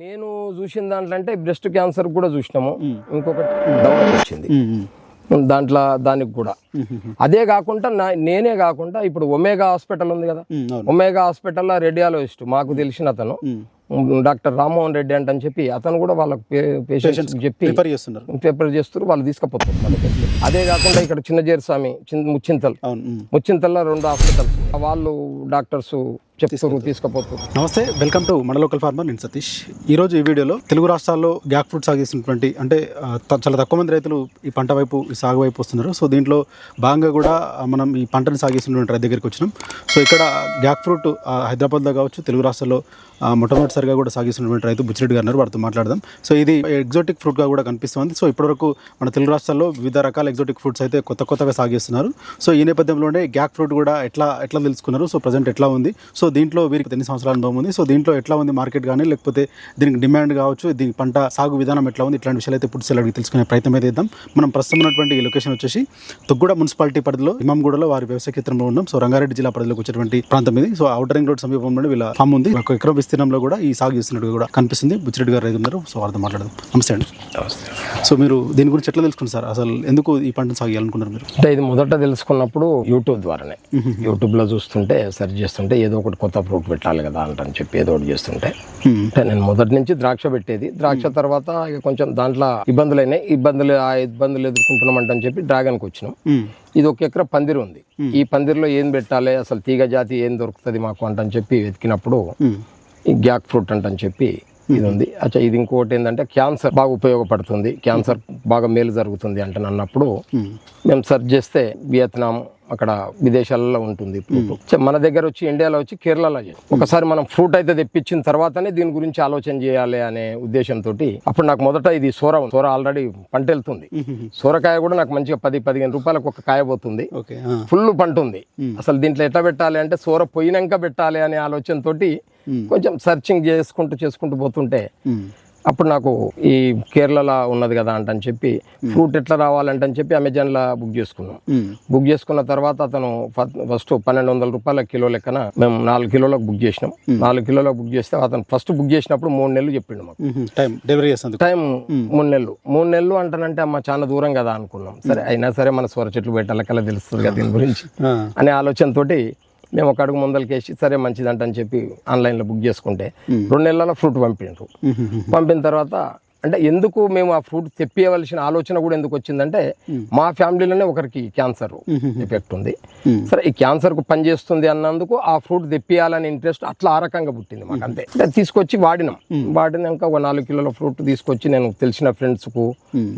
నేను చూసిన దాంట్లో అంటే బ్రెస్ట్ క్యాన్సర్ కూడా చూసినాము. ఇంకొకటి వచ్చింది. దాంట్లో దానికి కూడా. అదే కాకుండా నా నేనే కాకుండా ఇప్పుడు ఒమేగా హాస్పిటల్ ఉంది కదా. ఒమేగా హాస్పిటల్లో రేడియాలజిస్ట్ మాకు తెలిసిన అతను. డాక్టర్ రామ్మోహన్ రెడ్డి అంట అని చెప్పి అతను కూడా వాళ్ళ పేషెంట్స్ చెప్పి ప్రిపేర్ చేస్తున్నారు. పేపర్ చేస్తారు వాళ్ళు తీసుకుపోతారు. అదే కాకుండా ఇక్కడ చిన్న ముచ్చింతల్. అవును ఉమ్. ముచ్చింతల్లో రెండు హాస్పిటల్స్. వాళ్ళు డాక్టర్స్ చెప్తారు తీసుకుపోతారు నమస్తే వెల్కమ్ టు మన లోకల్ ఫార్మర్ నేను సతీష్. ఈరోజు ఈ వీడియోలో తెలుగు రాష్ట్రాల్లో గ్యాక్ ఫ్రూట్ సాగు చేసినటువంటి అంటే చాలా తక్కువ మంది రైతులు ఈ పంట వైపు ఈ సాగు వైపు వస్తున్నారు. సో దీంట్లో భాగంగా కూడా మనం ఈ పంటను సాగిస్తున్నటువంటి రైతు దగ్గరికి వచ్చినాం. సో ఇక్కడ గ్యాక్ ఫ్రూట్ హైదరాబాద్లో కావచ్చు తెలుగు రాష్ట్రాల్లో మొట్టమొదటిసారిగా కూడా సాగిస్తున్నటువంటి రైతు బుచ్చిరెడ్డి గారు ఉన్నారు. వారితో మాట్లాడదాం. సో ఇది ఎగ్జోటిక్ ఫ్రూట్గా కూడా కనిపిస్తుంది. సో ఇప్పటివరకు మన తెలుగు రాష్ట్రాల్లో వివిధ రకాల ఎగ్జోటిక్ ఫ్రూట్స్ అయితే కొత్త కొత్తగా సాగిస్తున్నారు. సో ఈ నేపథ్యంలోనే గ్యాక్ ఫ్రూట్ కూడా ఎట్లా ఎట్లా తెలుసుకున్నారు? సో ప్రజెంట్ ఎట్లా ఉంది? సో దీంట్లో వీరికి ఎన్ని సంవత్సరాల అనుభవం ఉంది? సో దీంట్లో ఎట్లా ఉంది మార్కెట్ కానీ లేకపోతే దీనికి డిమాండ్ కావచ్చు దీని పంట సాగు విధానం ఎట్లా ఉంది? ఇట్లాంటి విషయాలు అయితే పూర్తి అడిగి తెలుసుకునే ప్రయత్నం అయితే ఇద్దాం మనం ప్రస్తుతం ఉన్నటువంటి ఈ లొకేషన్ వచ్చేసి తొగ్గుడ మున్సిపాలిటీ పరిధిలో ఇమాంగూడలో వారి వ్యవసాయ క్షేత్రంలో ఉన్నాం. సో రంగారెడ్డి జిల్లా పరిధిలోకి వచ్చేటువంటి ప్రాంతం ఇది. సో అవుటర్ రింగ్ రోడ్ సమీపంలో వీళ్ళ ఫామ్ ఉంది. ఒక ఎకరం విస్తీర్ణంలో కూడా ఈ సాగు చేస్తున్నట్టు కూడా కనిపిస్తుంది. బుచ్చిరెడ్డి గారు రైతు ఉన్నారు. సో వారితో మాట్లాడదాం. నమస్తే అండి. సో మీరు దీని గురించి ఎట్లా తెలుసుకున్నారు సార్? అసలు ఎందుకు ఈ పంటను సాగు చేయాలనుకున్నారు మీరు? అంటే ఇది మొదట తెలుసుకున్నప్పుడు యూట్యూబ్ ద్వారానే. యూట్యూబ్లో చూస్తుంటే సెర్చ్ చేస్తుంటే ఏదో ఒకటి కొత్త ఫ్రూట్ పెట్టాలి కదా అంటని చెప్పి ఏదో ఒకటి చేస్తుంటే. అంటే నేను మొదటి నుంచి ద్రాక్ష పెట్టేది. ద్రాక్ష తర్వాత ఇక కొంచెం దాంట్లో ఇబ్బందులు అయినాయి ఇబ్బందులు ఆ ఇబ్బందులు ఎదుర్కొంటున్నామంటని చెప్పి డ్రాగన్కి వచ్చినాం. ఇది ఒక ఎకర పందిరి ఉంది. ఈ పందిరిలో ఏం పెట్టాలి? అసలు తీగ జాతి ఏం దొరుకుతుంది మాకు అంటని చెప్పి వెతికినప్పుడు గ్యాక్ ఫ్రూట్ అంటని చెప్పి ఇది ఉంది అచ్చా ఇది ఇంకోటి ఏంటంటే క్యాన్సర్ బాగా ఉపయోగపడుతుంది క్యాన్సర్ బాగా మేలు జరుగుతుంది అంటే అన్నప్పుడు మ్మ్. మేము సెర్చ్ చేస్తే వియత్నాం అక్కడ విదేశాలలో ఉంటుంది మన దగ్గర వచ్చి ఇండియాలో వచ్చి కేరళలో చేయాలి. ఒకసారి మనం ఫ్రూట్ అయితే తెప్పించిన తర్వాతనే దీని గురించి ఆలోచన చేయాలి అనే ఉద్దేశంతో అప్పుడు నాకు మొదట ఇది సోర. సోర ఆల్రెడీ పంట వెళ్తుంది సోరకాయ కూడా నాకు మంచిగా పది పదిహేను రూపాయలకు ఒక కాయ పోతుంది. ఫుల్ పంట ఉంది అసలు దీంట్లో ఎట్లా పెట్టాలి అంటే సోర పోయినాక పెట్టాలి అనే ఆలోచనతోటి కొంచెం సర్చింగ్ చేసుకుంటూ చేసుకుంటూ పోతుంటే. అప్పుడు నాకు ఈ కేరళలో ఉన్నది కదా అంటని చెప్పి ఫ్రూట్ ఎట్లా రావాలంటే అని చెప్పి అమెజాన్లో బుక్ చేసుకున్నాం. బుక్ చేసుకున్న తర్వాత అతను ఫస్ట్ పన్నెండు వందల రూపాయల కిలో లెక్కన మేము నాలుగు కిలోలకు బుక్ చేసినాం. నాలుగు కిలోలకు బుక్ చేస్తే అతను ఫస్ట్ బుక్ చేసినప్పుడు మూడు నెలలు చెప్పిండు మాకు. టైం డెలివరీ చేస్తుంది టైం మూడు నెలలు. మూడు నెలలు అంటానంటే అమ్మ చాలా దూరం కదా అనుకున్నాం. సరే అయినా సరే మన స్వర చెట్లు పెట్టాలకల్లా తెలుస్తుంది కదా దీని గురించి. అనే ఆలోచనతోటి మేము ఒక అడుగు ముందలకేసి సరే మంచిదంట అని చెప్పి ఆన్లైన్లో బుక్ చేసుకుంటే రెండు నెలల ఫ్రూట్ పంపిండ్రు. పంపిన తర్వాత అంటే ఎందుకు మేము ఆ ఫ్రూట్ తెప్పియవలసిన ఆలోచన కూడా ఎందుకు వచ్చిందంటే మా ఫ్యామిలీలోనే ఒకరికి క్యాన్సర్ ఎఫెక్ట్ ఉంది. సరే ఈ క్యాన్సర్కు పనిచేస్తుంది అన్నందుకు ఆ ఫ్రూట్ తెప్పియాలని ఇంట్రెస్ట్ అట్లా ఆ రకంగా పుట్టింది మాకు అంతే. తీసుకొచ్చి వాడినాం. వాడినాక ఒక నాలుగు కిలోల ఫ్రూట్ తీసుకొచ్చి నేను తెలిసిన ఫ్రెండ్స్కు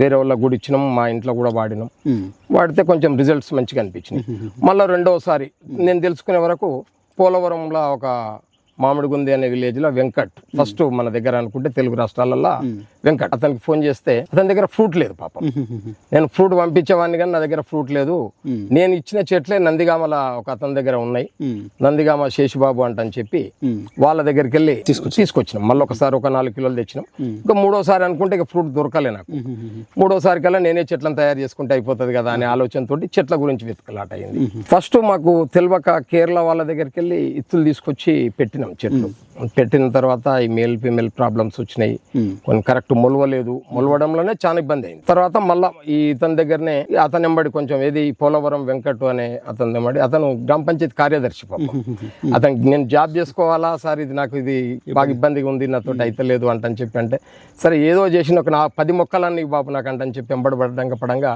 వేరే వాళ్ళకి కూడా ఇచ్చినాం మా ఇంట్లో కూడా వాడినాం. వాడితే కొంచెం రిజల్ట్స్ మంచిగా అనిపించినాయి. మళ్ళీ రెండోసారి నేను తెలుసుకునే వరకు పోలవరంలో ఒక మామిడిగుంది అనే విలేజ్లో వెంకట్ ఫస్ట్ మన దగ్గర అనుకుంటే తెలుగు రాష్ట్రాలలో వెంకట్. అతనికి ఫోన్ చేస్తే అతని దగ్గర ఫ్రూట్ లేదు పాపం. నేను ఫ్రూట్ పంపించేవాడిని కానీ నా దగ్గర ఫ్రూట్ లేదు. నేను ఇచ్చిన చెట్లే నందిగామల ఒక అతని దగ్గర ఉన్నాయి. నందిగామ శేషుబాబు అంట అని చెప్పి. వాళ్ళ దగ్గరికి వెళ్ళి తీసుకొచ్చినాం. మళ్ళీ ఒకసారి ఒక నాలుగు కిలోలు తెచ్చినాం. ఇంకా మూడోసారి అనుకుంటే ఇక ఫ్రూట్ దొరకలే నాకు. మూడోసారి కల్లా నేనే చెట్లను తయారు చేసుకుంటే అయిపోతుంది కదా అనే ఆలోచనతో చెట్ల గురించి వెతుకలాట అయింది ఫస్ట్ మాకు తెలియక కేరళ వాళ్ళ దగ్గరికి వెళ్ళి ఇత్తులు తీసుకొచ్చి పెట్టినాం. చెట్లు పెట్టిన తర్వాత ఈ మేల్ ఫీమేల్ ప్రాబ్లమ్స్ వచ్చినాయి. కొన్ని కరెక్ట్ మొలవలేదు. మొలవడంలోనే చాలా ఇబ్బంది అయింది. తర్వాత మళ్ళా ఈ ఇతని దగ్గరనే అతని ఎంబడి కొంచెం ఏది పోలవరం వెంకట్ అనే అతని ఎంబడి అతను గ్రామ పంచాయతీ కార్యదర్శి పాపం. అతనికి నేను జాబ్ చేసుకోవాలా? సార్ ఇది నాకు ఇది బాగా ఇబ్బందిగా ఉంది నాతో అయితలేదు అంటని చెప్పి అంటే సరే ఏదో చేసిన ఒక నా పది మొక్కలన్నీ బాబు నాకు అంటని చెప్పి ఎంబడి పడంగా పడంగా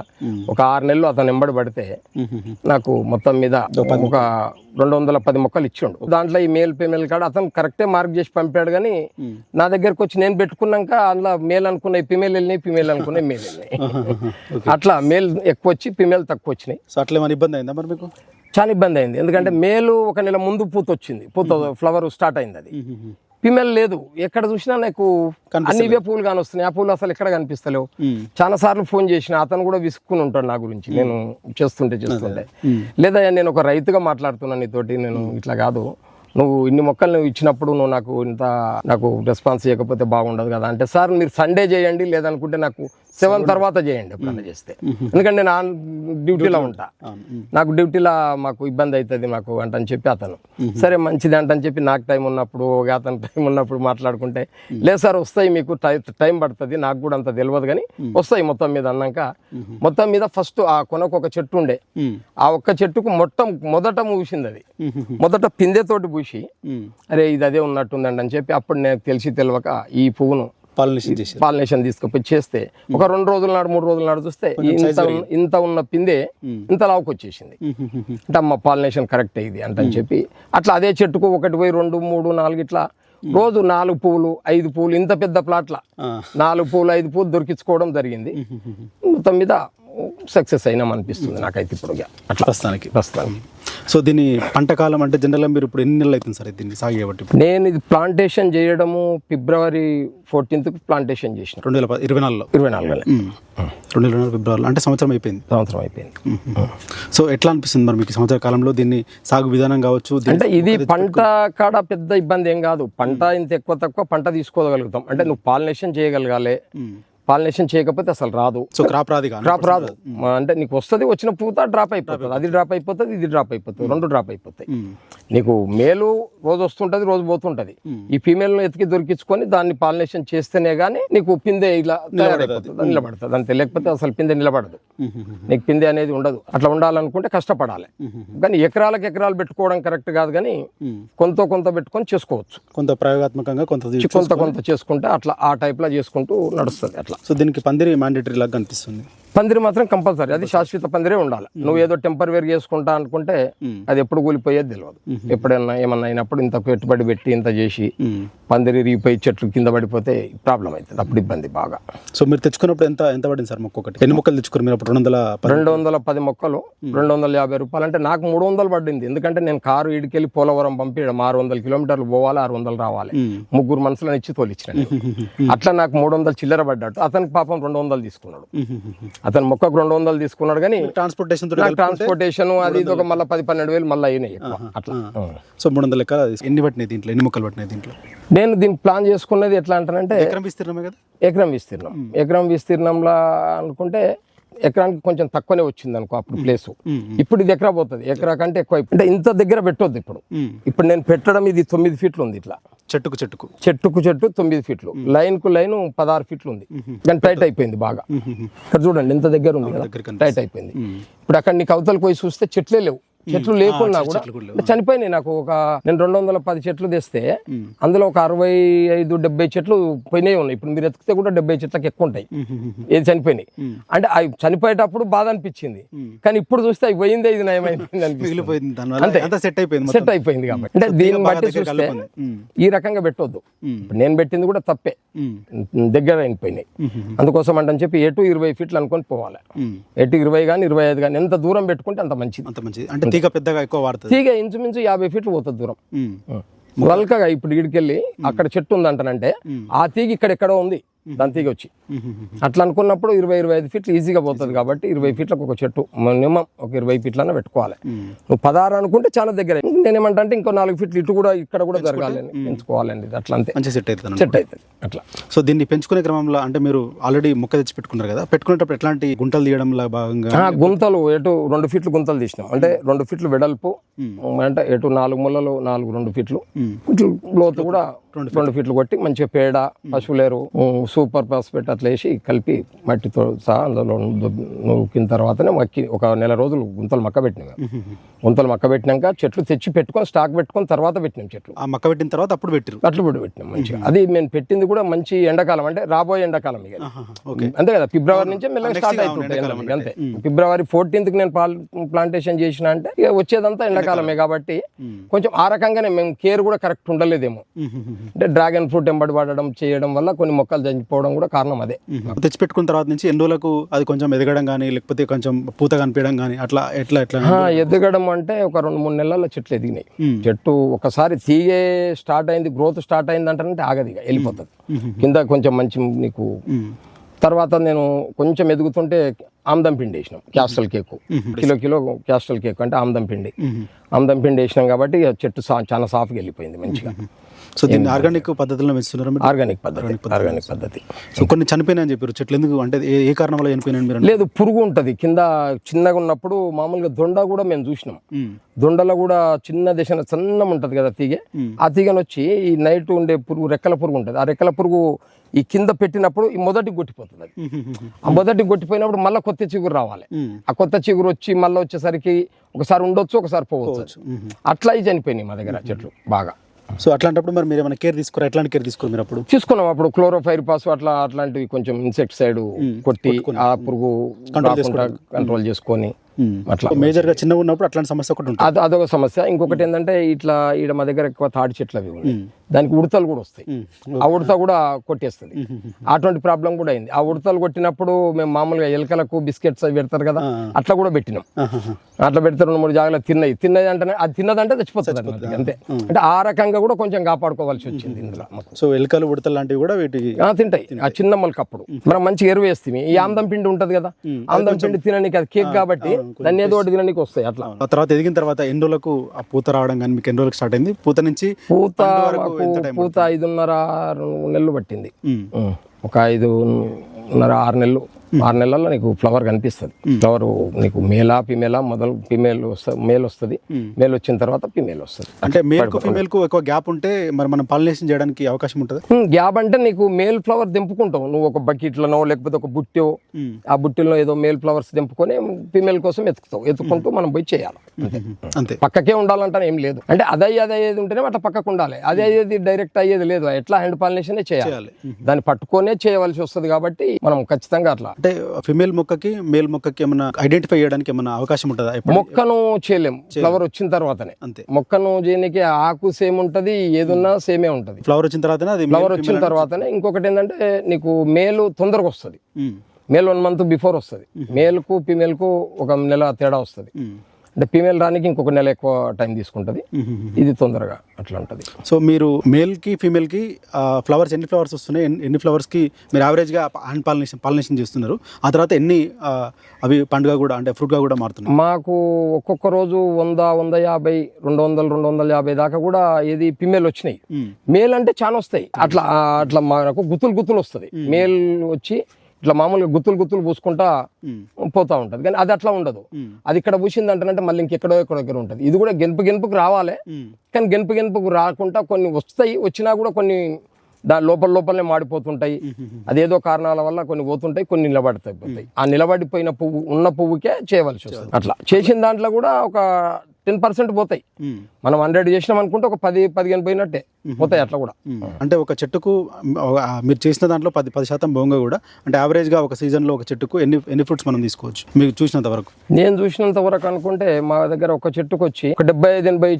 ఒక ఆరు నెలలు అతను ఎంబడి పడితే నాకు మొత్తం మీద ఒక రెండు వందల పది మొక్కలు ఇచ్చిండు. దాంట్లో ఈ మేల్ ఫీమేల్ కాడ అతను కరెక్టే మార్క్ చేసి పంపాడు కానీ నా దగ్గరకు వచ్చి నేను పెట్టుకున్నాక అందులో మేల్ అనుకున్న ఫిమేల్ వెళ్ళినాయి ఫిమేల్ అనుకున్న మేల్ వెళ్ళినాయి. అట్లా మేల్ ఎక్కువ వచ్చి ఫిమేల్ తక్కువ వచ్చినాయి. సో అట్లా ఏమైనా ఇబ్బంది అయిందా మరి మీకు? చాలా ఇబ్బంది అయింది. ఎందుకంటే మేలు ఒక నెల ముందు పూత వచ్చింది. పూత ఫ్లవర్ స్టార్ట్ అయింది అది. ఫిమేల్ లేదు. ఎక్కడ చూసినా నాకు అన్ని ఇవే పూలు కానొస్తున్నాయి ఆ పూలు అసలు ఎక్కడ కనిపిస్తలేవు. చాలా సార్లు ఫోన్ చేసిన అతను కూడా విసుక్కుని ఉంటాడు నా గురించి. నేను చేస్తుంటే చేస్తుంటే. లేదా నేను ఒక రైతుగా మాట్లాడుతున్నాను నీతోటి. నేను ఇట్లా కాదు. నువ్వు ఇన్ని మొక్కలు నువ్వు ఇచ్చినప్పుడు నువ్వు నాకు ఇంత నాకు రెస్పాన్స్ ఇవ్వకపోతే బాగుండదు కదా. అంటే సార్ మీరు సండే చేయండి లేదనుకుంటే నాకు సెవెన్ తర్వాత చేయండి ఎప్పుడన్నా చేస్తే. ఎందుకంటే నేను ఆన్ డ్యూటీలో ఉంటా. నాకు డ్యూటీలో మాకు ఇబ్బంది అవుతుంది మాకు అంటని చెప్పి అతను. సరే మంచిది అంటని చెప్పి నాకు టైం ఉన్నప్పుడు అతను టైం ఉన్నప్పుడు మాట్లాడుకుంటే లేదు సార్ వస్తాయి మీకు టై టైం పడుతుంది నాకు కూడా అంత తెలియదు కానీ వస్తాయి మొత్తం మీద అన్నాక మొత్తం మీద ఫస్ట్ ఆ కొనకు ఒక చెట్టు ఉండే. ఆ ఒక్క చెట్టుకు మొత్తం మొదట మూసింది అది. మొదట పిందెతోటి పూసి. అరే ఇది అదే ఉన్నట్టుందండి అని చెప్పి అప్పుడు నేను తెలిసి తెలియక ఈ పువ్వును పాలినేషన్ తీసుకుపోయి చేస్తే ఒక రెండు రోజుల నాడు మూడు రోజుల నాడు చూస్తే ఇంత ఇంత ఉన్న పిందె ఇంత లావుకు వచ్చేసింది. అంటే అమ్మ పాలినేషన్ కరెక్ట్ ఇది అంటని చెప్పి అట్లా అదే చెట్టుకు ఒకటి పోయి రెండు మూడు నాలుగు ఇట్లా రోజు నాలుగు పువ్వులు ఐదు పువ్వులు ఇంత పెద్ద ప్లాట్ల. నాలుగు పువ్వులు ఐదు పువ్వులు దొరికించుకోవడం జరిగింది. మొత్తం మీద సక్సెస్ అయినాం అనిపిస్తుంది నాకైతే ఇప్పుడు అట్లా. ప్రస్తుతానికి ప్రస్తుతానికి. సో దీని పంట కాలం అంటే జనరల్గా మీరు ఇప్పుడు ఎన్ని నెలలు అవుతుంది సార్ దీన్ని సాగు చేయబట్టి నేను ఇది ప్లాంటేషన్ చేయడము ఫిబ్రవరి ఫోర్టీన్త్కి ప్లాంటేషన్ చేసిన. రెండు వేల ఇరవై నాలుగులో? ఇరవై నాలుగు వేల ఉమ్. రెండు వేల ఫిబ్రవరిలో. అంటే సంవత్సరం అయిపోయింది? సంవత్సరం అయిపోయింది. సో ఎట్లా అనిపిస్తుంది మరి మీకు సంవత్సర కాలంలో దీన్ని సాగు విధానం కావచ్చు? అంటే ఇది పంట కాడ పెద్ద ఇబ్బంది ఏం కాదు. పంట ఇంత ఎక్కువ తక్కువ పంట తీసుకోగలుగుతాం. అంటే నువ్వు పాలినేషన్ చేయగలగాలి. పాలినేషన్ చేయకపోతే అసలు రాదు. సో క్రాప్ రాది కానీ డ్రాప్ రాదు. అంటే నీకు వస్తుంది వచ్చిన పూత డ్రాప్ అయిపోతుంది. అది డ్రాప్ అయిపోతుంది ఇది డ్రాప్ అయిపోతుంది రెండు డ్రాప్ అయిపోతాయి. నీకు మేలు రోజు వస్తుంటది రోజు పోతుంటది. ఈ ఫీమేల్ను ఎతికి దొరికించుకొని దాన్ని పాలినేషన్ చేస్తేనే గానీ నీకు పిందె ఇలా తయారైపోతుంది నిలబడుతుంది. అంతే లేకపోతే అసలు పిందె నిలబడదు. నీకు పిందె అనేది ఉండదు. అట్లా ఉండాలనుకుంటే కష్టపడాలి. కానీ ఎకరాలకు ఎకరాలు పెట్టుకోవడం కరెక్ట్ కాదు కానీ. కొంత కొంత పెట్టుకొని చేసుకోవచ్చు. కొంత ప్రయోగాత్మకంగా కొంత కొంత కొంత చేసుకుంటే అట్లా ఆ type లో చేసుకుంటూ నడుస్తుంది అట్లా. సో దీనికి పందిరి మ్యాండేటరీ లాగా కనిపిస్తుంది. పందిరి మాత్రం కంపల్సరీ. అది శాశ్వత పందిరే ఉండాలి. నువ్వు ఏదో టెంపరవేర్ చేసుకుంటా అనుకుంటే. అది ఎప్పుడు కూలిపోయేది తెలియదు ఎప్పుడైనా ఏమన్నా అయినప్పుడు ఇంత పెట్టుబడి పెట్టి ఇంత చేసి. పందిరి రీపోయి చెట్లు కింద పడిపోతే ప్రాబ్లం అవుతుంది అప్పుడు ఇబ్బంది బాగా. సో మీరు తెచ్చుకున్నప్పుడు ఎంత ఎంత పడింది సార్ మొక్క ఒకటి ఎన్ని మొక్కలు తెచ్చుకున్నారు మీరు రెండు వందల రెండు వందల పది మొక్కలు రెండు వందల యాభై రూపాయలు అంటే నాకు మూడు వందలు పడింది. ఎందుకంటే నేను కారు ఇడికెళ్ళి పోలవరం పంపించడం ఆరు వందల కిలోమీటర్లు పోవాలి ఆరు వందలు రావాలి. ముగ్గురు మనుషులను ఇచ్చి తోలిచ్చిన. అట్లా నాకు మూడు వందలు చిల్లర పడ్డట్టు అతనికి పాపం రెండు వందలు తీసుకున్నాడు. అతను మొక్కకు రెండు వందలు తీసుకున్నాడు కానీ ట్రాన్స్పోర్టేషన్ ట్రాన్స్పోర్టేషన్ అది ఇది ఒక మళ్ళీ పది పన్నెండు వేలు మళ్ళీ అయినాయి అట్లా. సో మూడు వందల లెక్క ఎన్ని పట్టినాయి దీంట్లో? ఎన్ని మొక్కలు పట్టినాయి దీంట్లో? నేను దీన్ని ప్లాన్ చేసుకున్నది ఎట్లా అంటానంటే ఎకరం విస్తీర్ణమే కదా? ఎకరం విస్తీర్ణం. ఎకరం విస్తీర్ణంలో అనుకుంటే ఎకరానికి కొంచెం తక్కువనే వచ్చింది అనుకో అప్పుడు ప్లేస్. ఇప్పుడు ఇది ఎకరా పోతుంది. ఎకరా కంటే ఎక్కువ. అంటే ఇంత దగ్గర పెట్టొద్దు ఇప్పుడు. ఇప్పుడు నేను పెట్టడం ఇది తొమ్మిది ఫీట్లు ఉంది ఇట్లా. చెట్టుకు చెట్టుకు. చెట్టుకు చెట్టు తొమ్మిది ఫీట్లు. లైన్కు లైన్ పదహారు ఫీట్లు ఉంది. కానీ టైట్ అయిపోయింది బాగా. ఇక్కడ చూడండి ఇంత దగ్గర ఉంది కదా. టైట్ అయిపోయింది. ఇప్పుడు అక్కడ నీకు అవతలకు పోయి చూస్తే చెట్లే లేవు. చెట్లు లేకున్నా కూడా చనిపోయినాయి నాకు ఒక నేను రెండు వందల పది చెట్లు తెస్తే అందులో ఒక అరవై ఐదు డెబ్బై చెట్లు పోయినాయి ఉన్నాయి. ఇప్పుడు మీరు ఎతికితే కూడా డెబ్బై చెట్లకు ఎక్కువ ఉంటాయి. ఏది చనిపోయినాయి. అంటే అవి చనిపోయేటప్పుడు బాధ అనిపించింది. కానీ ఇప్పుడు చూస్తే అవి పోయిందే ఇది నయమైంది సెట్ అయిపోయింది మొత్తం. సెట్ అయిపోయింది కాబట్టి. అంటే దీన్ని బట్టి చూస్తే. ఈ రకంగా పెట్టొద్దు. నేను పెట్టింది కూడా తప్పే. దగ్గర అయిపోయినాయి. అందుకోసం అంటని చెప్పి ఎటు ఇరవై ఫీట్లు అనుకొని పోవాలి. ఎటు ఇరవై కానీ ఇరవై ఐదు కానీ ఎంత దూరం పెట్టుకుంటే అంత మంచిది. అంత మంచిది. అంటే తీగ పెద్దగా ఎక్కువ వాడుతుంది. తీగ ఇంచుమించు యాభై ఫీట్లు పోతుంది దూరం. ఉమ్. వల్కగా ఇప్పుడు ఇడికెళ్ళి అక్కడ చెట్టు ఉందంటానంటే ఆ తీగ ఇక్కడ ఎక్కడో ఉంది. దాని తీగ వచ్చి. అట్లా అనుకున్నప్పుడు ఇరవై ఇరవై ఐదు ఫీట్లు ఈజీగా పోతుంది కాబట్టి ఇరవై ఫీట్లకు ఒక చెట్టు మినిమం ఒక ఇరవై ఫీట్లన్నా పెట్టుకోవాలి. నువ్వు పదహారు అనుకుంటే చాలా దగ్గర. నేనేమంటా ఇంకో నాలుగు ఫీట్లు ఇటు కూడా ఇక్కడ కూడా జరగాలి. పెంచుకోవాలండి అట్లా అంతే. మంచి సెట్ అవుతుంది సెట్ అవుతుంది. అట్లా. సో దీన్ని పెంచుకునే క్రమంలో అంటే మీరు ఆల్రెడీ మొక్క తెచ్చి పెట్టుకున్నారు కదా పెట్టుకునేటప్పుడు ఎట్లాంటి గుంటలు తీయడంలో భాగంగా గుంతలు ఎటు రెండు ఫీట్లు గుంతలు తీసినాం. అంటే రెండు ఫీట్లు వెడల్పు అంటే ఎటు నాలుగు ముళ్ళలు నాలుగు రెండు ఫీట్లు. కొంచెం లోతు కూడా రెండు ఫీట్లు కొట్టి మంచిగా పేడ పశువులేరు సూపర్ ఫాస్ఫేట్ అట్లా వేసి కలిపి మట్టితో సహా అందులో నూకిన తర్వాతనే మక్కి ఒక నెల రోజులు గుంతలు మక్క పెట్టినాం. గుంతలు మక్క పెట్టినాక చెట్లు తెచ్చి పెట్టుకొని స్టాక్ పెట్టుకొని తర్వాత పెట్టినాం చెట్లు. ఆ మొక్క పెట్టిన తర్వాత అప్పుడు పెట్టిరు అట్లు కూడా పెట్టినాం మంచిగా. అది మేము పెట్టింది కూడా మంచి ఎండాకాలం అంటే రాబోయే ఎండాకాలం ఇక అంతే కదా ఫిబ్రవరి నుంచే మెల్లగా స్టార్ట్ అవుతుంటాయి. అంతే. ఫిబ్రవరి ఫోర్టీన్త్కి నేను ప్లాంటేషన్ చేసిన అంటే ఇక వచ్చేదంతా ఎండాకాలమే కాబట్టి కొంచెం ఆ రకంగానే మేము కేర్ కూడా కరెక్ట్ ఉండలేదేమో. అంటే డ్రాగన్ ఫ్రూట్ ఎంబడి పడడం చేయడం వల్ల కొన్ని మొక్కలు చనిపోవడం కూడా కారణం అదే. తెచ్చి పెట్టుకున్న తర్వాత నుంచి ఎన్ని రోజులకు అది కొంచెం ఎదగడం కానీ లేకపోతే కొంచెం పూత కనిపించడం కానీ అట్లా ఎట్లా ఎట్లా ఎదగడం అంటే ఒక రెండు మూడు నెలల్లో చెట్లు ఎదిగినాయి. చెట్టు ఒకసారి తీగే స్టార్ట్ అయింది గ్రోత్ స్టార్ట్ అయింది అంటే ఆగదు వెళ్ళిపోతుంది. కింద కొంచెం మంచి నీకు. తర్వాత నేను కొంచెం ఎదుగుతుంటే ఆమ్దం పిండి వేసినాం castor cake. Kilo kilo castor cake అంటే ఆమ్దం పిండి. ఆమ్దం పిండి వేసినాం కాబట్టి చెట్టు చాలా సాఫ్ట్గా వెళ్ళిపోయింది మంచిగా. సో దీన్ని ఆర్గానిక్ పద్ధతిలో పెంచుతున్నారు ఆర్గానిక్ పద్ధతి ఆర్గానిక్ పద్ధతి. సో కొన్ని చనిపోయినాయని చెప్పారు. చెట్లు ఎందుకు? అంటే ఏ కారణం వల్ల చనిపోయినాయి మీరు లేదు పురుగు ఉంటుంది. కింద చిన్నగా ఉన్నప్పుడు మామూలుగా దొండ కూడా మేము చూసినాం. దొండలో కూడా చిన్న దశన సన్నం ఉంటుంది కదా తీగ. ఆ తీగను వచ్చి ఈ నైట్ ఉండే పురుగు రెక్కల పురుగు ఉంటుంది. ఆ రెక్కల పురుగు ఈ కింద పెట్టినప్పుడు ఈ మొదటి కొట్టిపోతుంది అది. ఆ మొదటి కొట్టిపోయినప్పుడు మళ్ళీ కొత్త చిగురు రావాలి. ఆ కొత్త చిగురు వచ్చి మళ్ళీ వచ్చేసరికి ఒకసారి ఉండొచ్చు ఒకసారి పోవచ్చు. అట్లా చనిపోయినాయి మా దగ్గర చెట్లు బాగా. సో అట్లాంటప్పుడు మరి మీరు ఏమైనా కేర్ తీసుకోరా? ఎట్లాంటి కేర్ తీసుకోరు మీరు అప్పుడు? తీసుకున్నాం. అప్పుడు క్లోరోఫైర్ పాస్ అట్లా అట్లాంటివి కొంచెం ఇన్సెక్టిసైడ్ కొట్టి ఆ పురుగు కంట్రోల్ చేసుకొని. అట్లా. మేజర్గా చిన్నగా ఉన్నప్పుడు అట్లాంటి సమస్య ఒకటి ఉంటుంది. అది అదొక సమస్య. ఇంకొకటి ఏంటంటే ఇట్లా ఈడ మా దగ్గర ఎక్కువ తాడి చెట్లు అవి ఉన్నాయి దానికి ఉడతలు కూడా వస్తాయి. ఆ ఉడత కూడా కొట్టేస్తుంది. అటువంటి ప్రాబ్లం కూడా అయింది. ఆ ఉడతలు కొట్టినప్పుడు మేము మామూలుగా ఎలకలకు బిస్కెట్స్ అవి పెడతారు కదా అట్లా కూడా పెట్టినాం. అట్లా పెడితే రెండు మూడు జాగ్రత్త తిన్నాయి. తిన్నది అంటే అది తిన్నదంటే చచ్చిపోతుంది అంతే. అంటే ఆ రకంగా కూడా కొంచెం కాపాడుకోవాల్సి వచ్చింది ఇందులో సో ఎలుకలు ఉడతలు లాంటివి కూడా వీటికి తింటాయి. ఆ చిన్న మొలకప్పుడు మనం మంచి ఎరువు వేస్తాం ఈ ఆమ్దం పిండి ఉంటది కదా ఆమ్దం పిండి తిననీకి అది కేక్ కాబట్టి దాన్ని ఏదో ఒకటి తిననీకి వస్తాయి అట్లా. తర్వాత ఎదిగిన తర్వాత ఎన్ని రోజులకు ఆ పూత రావడం కానీ మీకు ఎన్ని రోజులకు స్టార్ట్ అయింది. పూత నుంచి పూత పూత ఐదున్నర ఆరు నెలలు పట్టింది. ఒక ఐదున్నర ఆరు నెలలు. ఆరు నెలల్లో నీకు ఫ్లవర్ కనిపిస్తుంది. ఫ్లవర్ నీకు మేలా ఫిమేలా మొదలు ఫిమేల్ వస్తుంది మేల్ వస్తుంది. మేల్ వచ్చిన తర్వాత ఫిమేల్ వస్తుంది. అంటే మేల్ ఫీమేల్కు ఎక్కువ గ్యాప్ ఉంటే మరి మనం పాలినేషన్ చేయడానికి అవకాశం ఉంటుంది? గ్యాప్ అంటే నీకు మేల్ ఫ్లవర్ దింపుకుంటావు. నువ్వు ఒక బకెట్లోనో లేకపోతే ఒక బుట్టో ఆ బుట్టిలో ఏదో మేల్ ఫ్లవర్స్ దింపుకొని ఫిమేల్ కోసం ఎత్తుకుతావు ఎత్తుకుంటూ మనం పోయి చేయాలి. అంతే. పక్కకే ఉండాలంటే ఏం లేదు. అంటే అదే అదే అయ్యేది ఉంటేనే అట్లా పక్కకు ఉండాలి. అదే అయ్యేది డైరెక్ట్ అయ్యేది లేదు. ఎట్లా హ్యాండ్ పాలినేషన్ చేయాలి. దాన్ని పట్టుకొనే చేయవలసి వస్తుంది కాబట్టి మనం ఖచ్చితంగా అట్లా అంటే ఫిమేల్ మొక్కకి మేల్ మొక్కకి ఏమైనా ఐడెంటిఫై చేయడానికి ఏమైనా అవకాశం ఉంటుందా? మొక్కను చేయలేం. ఫ్లవర్ వచ్చిన తర్వాతనే. అంతే. మొక్కను చేయనికి ఆకు సేమ్ ఉంటది ఏదున్నా సేమే ఉంటది. ఫ్లవర్ వచ్చిన తర్వాత అది ఫ్లవర్ వచ్చిన తర్వాతనే ఇంకొకటి ఏంటంటే నీకు మేలు తొందరగా వస్తుంది. మేల్ వన్ మంత్ బిఫోర్ వస్తుంది. మేల్కు ఫీమేల్కు ఒక నెల తేడా వస్తుంది. అంటే ఫీమేల్ రానికి ఇంకొక నెల ఎక్కువ టైం తీసుకుంటుంది. ఇది తొందరగా అట్లా ఉంటుంది. సో మీరు మేల్కి ఫీమేల్కి ఫ్లవర్స్ ఎన్ని ఫ్లవర్స్ వస్తున్నాయి? ఎన్ని- ఎన్ని ఫ్లవర్స్కి మీరు యావరేజ్గా హ్యాండ్ పాలినేషన్ పాలినేషన్ చేస్తున్నారు? ఆ తర్వాత ఎన్ని అవి పండుగ కూడా అంటే ఫ్రూట్గా కూడా మారుతున్నాయి? మాకు ఒక్కొక్క రోజు వంద వంద యాభై రెండు వందలు రెండు వందల యాభై దాకా కూడా ఏది ఫిమేల్ వచ్చినాయి. మేల్ అంటే చాలా వస్తాయి. అట్లా అట్లా మనకు గుత్తులు గుత్తులు వస్తుంది. మేల్ వచ్చి ఇట్లా మామూలుగా గుత్తులు గుత్తులు పూసుకుంటా పోతా ఉంటది. కానీ అది అట్లా ఉండదు. అది ఇక్కడ పూసింది అంటే మళ్ళీ ఇంకెక్కడో ఎక్కడో దగ్గర ఉంటుంది. ఇది కూడా గెనుపు గెనుపుకు రావాలి. కానీ గెనుపు గెనుపుకు రాకుండా కొన్ని వస్తాయి వచ్చినా కూడా కొన్ని దా లోపల లోపలనే మాడిపోతుంటాయి. అదేదో కారణాల వల్ల కొన్ని పోతుంటాయి కొన్ని నిలబడతాయి. పోతాయి ఆ నిలబడిపోయిన పువ్వు ఉన్న పువ్వుకే చేయవలసి వస్తుంది. అట్లా చేసిన దాంట్లో కూడా ఒక టెన్ పర్సెంట్ పోతాయి. మనం హండ్రెడ్ చేసినాం అనుకుంటే ఒక పది పదిహేను పోయినట్టే పోతాయి అట్లా కూడా. అంటే ఒక చెట్టుకు మీరు చేసిన దాంట్లో పది పది శాతం బొంగ కూడా. అంటే యావరేజ్గా ఒక సీజన్లో ఒక చెట్టుకు ఎన్ని ఎన్ని ఫ్రూట్స్ మనం తీసుకోవచ్చు? మీకు చూసినంత వరకు. నేను చూసినంత వరకు అనుకుంటే మా దగ్గర ఒక చెట్టుకు వచ్చి ఒక డెబ్బై ఐదు ఎనభై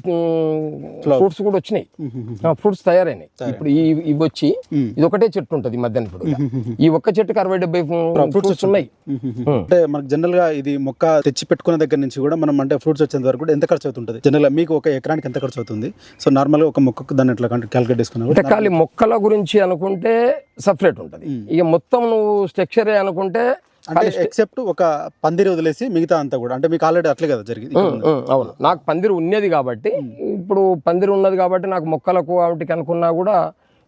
ఫ్రూట్స్ కూడా వచ్చినాయి. ఫ్రూట్స్ తయారైనాయి. ఇప్పుడు ఇవి వచ్చి ఇది ఒకటే చెట్టు ఉంటుంది మధ్యాహ్నం ఇప్పుడు ఈ ఒక్క చెట్టుకి అరవై డెబ్బై ఫ్రూట్స్ ఉన్నాయి. అంటే మనకు జనరల్గా ఇది మొక్క తెచ్చి పెట్టుకున్న దగ్గర నుంచి కూడా మనం అంటే ఫ్రూట్స్ వచ్చేంత వరకు కూడా ఎంత ఖర్చు అవుతుంటుంది జనరల్ మీకు ఒక ఎకరానికి ఎంత ఖర్చు అవుతుంది సో నార్మల్గా ఒక మొక్కకు దాన్ని ఎట్లా క్యాలిక్యులేట్ చేసుకున్నా అంటే ఖాళీ మొక్కల గురించి అనుకుంటే సపరేట్ ఉంటుంది. ఇక మొత్తం నువ్వు స్ట్రక్చరే అనుకుంటే అంటే ఎక్సెప్ట్ ఒక పందిరి వదిలేసి మిగతా అంతా కూడా అంటే మీకు ఆల్రెడీ అట్లే కదా జరిగింది అవును. నాకు పందిరి ఉన్నది కాబట్టి ఇప్పుడు పందిరి ఉన్నది కాబట్టి నాకు మొక్కలకు వాటికి అనుకున్నా కూడా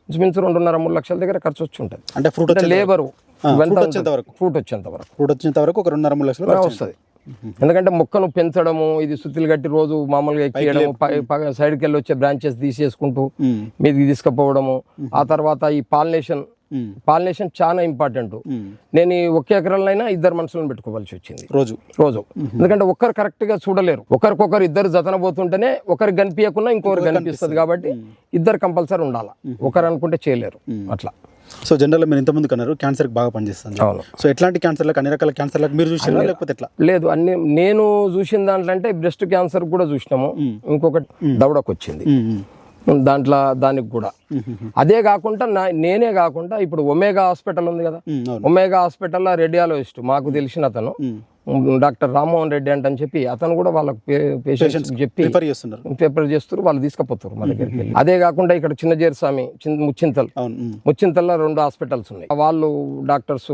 ఇంచుమించు రెండున్నర మూడు లక్షల దగ్గర ఖర్చు వచ్చి ఉంటుంది అంటే ఫ్రూట్ లేబరు fruit వచ్చేంత వరకు. ఫ్రూట్ వచ్చేంత వరకు. ఫ్రూట్ వచ్చేంత వరకు ఒక రెండున్నర మూడు లక్షలు వస్తుంది. ఎందుకంటే మొక్కను పెంచడము ఇది సుత్తులు కట్టి రోజు మామూలుగా ఎక్కియడము సైడ్కి వెళ్ళి వచ్చే బ్రాంచెస్ తీసేసుకుంటూ. మీదికి తీసుకుపోవడము. ఆ తర్వాత ఈ పాలినేషన్. పాలినేషన్ చాలా ఇంపార్టెంట్. నేను ఈ ఒకే ఎకరాలైనా ఇద్దరు మనుషులను పెట్టుకోవాల్సి వచ్చింది. రోజు. రోజు. ఎందుకంటే ఒక్కరు కరెక్ట్గా చూడలేరు. ఒకరికొకరు ఇద్దరు జతన పోతుంటేనే ఒకరికి కనిపించకుండా ఇంకొకరు కనిపిస్తుంది కాబట్టి ఇద్దరు కంపల్సరీ ఉండాలి. ఒకరు అనుకుంటే చేయలేరు. అట్లా. సో జనరల్ మీరు ఇంతకుముందు కన్నారు క్యాన్సర్ బాగా పనిచేస్తుంది. సో ఎట్లాంటి క్యాన్సర్లకు అన్ని రకాల క్యాన్సర్లకు మీరు చూసారా లేకపోతే ఎట్లా? లేదు అన్ని నేను చూసిన దాంట్లో అంటే బ్రెస్ట్ క్యాన్సర్ కూడా చూసినాము. ఇంకొకటి దవడకు వచ్చింది. దాంట్లో దానికి కూడా. అదే కాకుండా నేనే కాకుండా ఇప్పుడు ఒమేగా హాస్పిటల్ ఉంది కదా. ఒమేగా హాస్పిటల్లో రేడియాలజిస్ట్ మాకు తెలిసిన అతను. డాక్టర్ రామ్మోహన్ రెడ్డి అంట అని చెప్పి అతను కూడా వాళ్ళకి పేషెంట్స్ చెప్పి ప్రిఫర్ చేస్తున్నారు. పేపర్ చేస్తారు వాళ్ళు తీసుకుపోతారు మా దగ్గరికి. అదే కాకుండా ఇక్కడ చిన్న జేరుస్వామి ముచ్చింతల్. ముచ్చింతల్లో రెండు హాస్పిటల్స్ ఉన్నాయి. వాళ్ళు డాక్టర్స్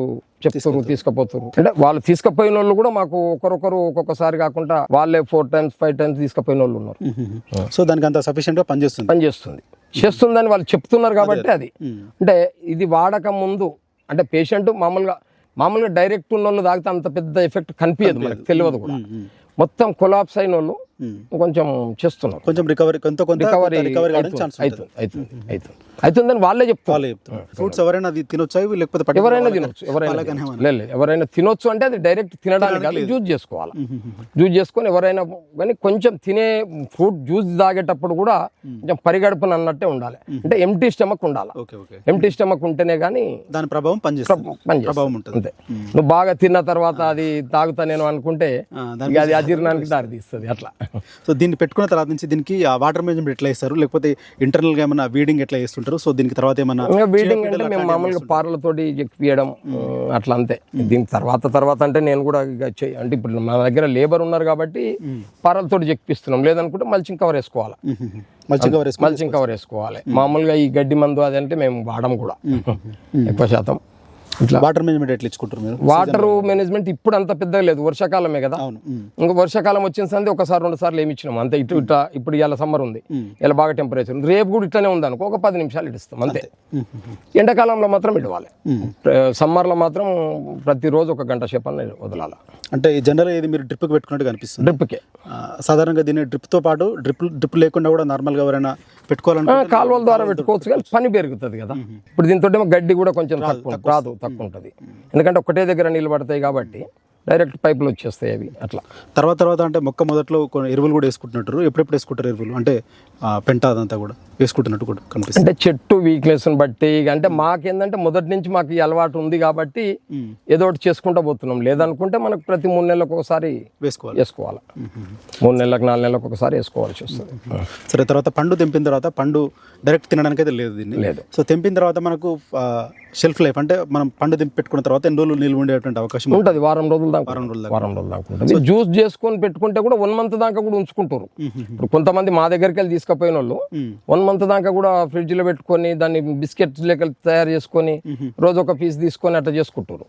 చెప్తారు తీసుకుపోతారు. అంటే వాళ్ళు తీసుకుపోయిన వాళ్ళు కూడా మాకు ఒకరొకరు ఒక్కొక్కసారి కాకుండా వాళ్ళే ఫోర్ టైమ్స్ ఫైవ్ టైమ్స్ తీసుకుపోయిన వాళ్ళు ఉన్నారు సో దానికి అంత సఫిషియెంట్గా పనిచేస్తుంది. పని చేస్తుంది చేస్తుందని వాళ్ళు చెప్తున్నారు కాబట్టి అది. అంటే ఇది వాడక ముందు అంటే పేషెంట్ మామూలుగా మామూలుగా డైరెక్ట్ ఉన్న వాళ్ళు తాగితే అంత పెద్ద ఎఫెక్ట్ కనిపించదు మనకు తెలియదు కూడా మొత్తం కొలాప్స్ అయిన వాళ్ళు. కొంచెం చేస్తున్నారు కొంచెం రికవరీ కొంత కొంత రికవరీ రికవరీ అవుతుంది అవుతుంది అవుతుంది అవుతుందని వాళ్ళే చెప్తారు. ఫ్రూట్స్ ఎవరైనా అది తినొచ్చా? లేకపోతే ఎవరైనా తినొచ్చు ఎవరైనా. లేదు ఎవరైనా తినొచ్చు అంటే అది డైరెక్ట్ తినడానికి కాదు జ్యూస్ చేసుకోవాలి. జ్యూస్ చేసుకొని ఎవరైనా కానీ కొంచెం తినే ఫ్రూట్ జ్యూస్ తాగేటప్పుడు కూడా కొంచెం పరిగడుపున అన్నట్టే ఉండాలి. అంటే ఎంటీ స్టమక్ ఉండాలి? Okay okay. ఎంటీ స్టమక్ ఉంటేనే కానీ దాని ప్రభావం పనిచేస్తుంది. పని ప్రభావం ఉంటుంది. అంతే. నువ్వు బాగా తిన్న తర్వాత అది తాగుతా నేను అనుకుంటే అది అజీర్ణానికి దారి తీస్తుంది అట్లా. సో దీన్ని పెట్టుకున్న తర్వాత నుంచి దీనికి ఆ వాటర్ మేనేజ్మెంట్ ఎట్లా ఇస్తారు లేకపోతే ఇంటర్నల్గా ఏమైనా వీడింగ్ ఎట్లా చేస్తుంటారు? సో దీనికి తర్వాత ఏమన్నా ఇంకా బీడింగ్ అంటే మేము మామూలుగా పారలతోటి ఎక్కియడం అట్లా అంతే దీని తర్వాత తర్వాత అంటే నేను కూడా అంటే ఇప్పుడు మన దగ్గర లేబర్ ఉన్నారు కాబట్టి పారలతోటి చెక్కిపిస్తున్నాం లేదనుకుంటే మల్చింగ్ కవర్ వేసుకోవాలి. మల్చింగ్ కవర్ మల్చింగ్ కవర్ వేసుకోవాలి. మామూలుగా ఈ గడ్డి మందు అది అంటే మేము వాడడం కూడా ఎక్కువ శాతం. ఇట్లా. వాటర్ మేనేజ్మెంట్ ఎట్లా ఇచ్చుకుంటారు మీరు? వాటర్ మేనేజ్మెంట్ ఇప్పుడు అంత పెద్దగా లేదు వర్షాకాలమే కదా. ఇంకా వర్షాకాలం వచ్చిన సంది ఒకసారి రెండు సార్లు ఏమి ఇచ్చినాం. అంతే ఇటు ఇట్లా ఇప్పుడు ఇలా సమ్మర్ ఉంది. ఇలా బాగా టెంపరేచర్ ఉంది. రేపు కూడా ఇట్లానే ఉంది అనుకో ఒక పది నిమిషాలు ఇస్తాం అంతే. ఎండాకాలంలో మాత్రం ఇవ్వాలి ఉమ్. సమ్మర్లో మాత్రం ప్రతిరోజు ఒక గంట సేపు అన్న వదలాలి. అంటే జనరల్ ఇది మీరు డ్రిప్ పెట్టుకున్నట్టు కనిపిస్తుంది. డ్రిప్కే సాధారణంగా దీన్ని డ్రిప్తో పాటు డ్రిప్ డ్రిప్ లేకుండా కూడా నార్మల్గా ఎవరైనా పెట్టుకోవాలనుకుంటే కాలువల ద్వారా పెట్టుకోవచ్చు కానీ పని పెరుగుతుంది కదా. ఇప్పుడు దీంతో గడ్డి కూడా కొంచెం తక్కువ రాదు తక్కువ ఉంటుంది. ఎందుకంటే ఒకటే దగ్గర నీళ్ళు పడతాయి కాబట్టి డైరెక్ట్ పైపులు వచ్చేస్తాయి అవి అట్లా. తర్వాత తర్వాత అంటే మొక్క మొదట్లో కొన్ని ఎరువులు కూడా వేసుకుంటున్నట్టు ఎప్పుడెప్పుడు వేసుకుంటారు ఎరువులు? అంటే పెంట అదంతా కూడా వేసుకుంటున్నట్టు కూడా కనిపిస్తుంది. అంటే చెట్టు వీక్నెస్ని బట్టి అంటే మాకేందంటే మొదటి నుంచి మాకు ఈ అలవాటు ఉంది కాబట్టి. ఏదో ఒకటి చేసుకుంటూ పోతున్నాం. లేదనుకుంటే మనకు ప్రతి మూడు నెలలకు ఒకసారి వేసుకోవాలి. వేసుకోవాలి. మూడు నెలలకు నాలుగు నెలలకు ఒకసారి వేసుకోవాల్సి వస్తుంది. సరే తర్వాత పండు తెంపిన తర్వాత పండు డైరెక్ట్ తినడానికి అయితే లేదు దీన్ని. లేదు. సో తెంపిన తర్వాత మనకు షెల్ఫ్ లైఫ్ అంటే మనం పండు తెంపి పెట్టుకున్న తర్వాత ఎన్ని రోజులు నిల్వ ఉండేటువంటి అవకాశం? ఉంటుంది. వారం రోజుల దాకా వారం రోజుల దాకా. వారం రోజుల దాకా ఉంటుంది. జ్యూస్ చేసుకొని పెట్టుకుంటే కూడా వన్ మంత్ దాకా కూడా ఉంచుకుంటారు. ఇప్పుడు కొంతమంది మా దగ్గరికి వెళ్ళి తీసుకుపోయిన వాళ్ళు. వన్ మంత్ దాకా కూడా ఫ్రిడ్జ్లో పెట్టుకొని దాన్ని బిస్కెట్ లెక్క తయారు చేసుకొని రోజు ఒక పీస్ తీసుకొని అట్లా చేసుకుంటారు.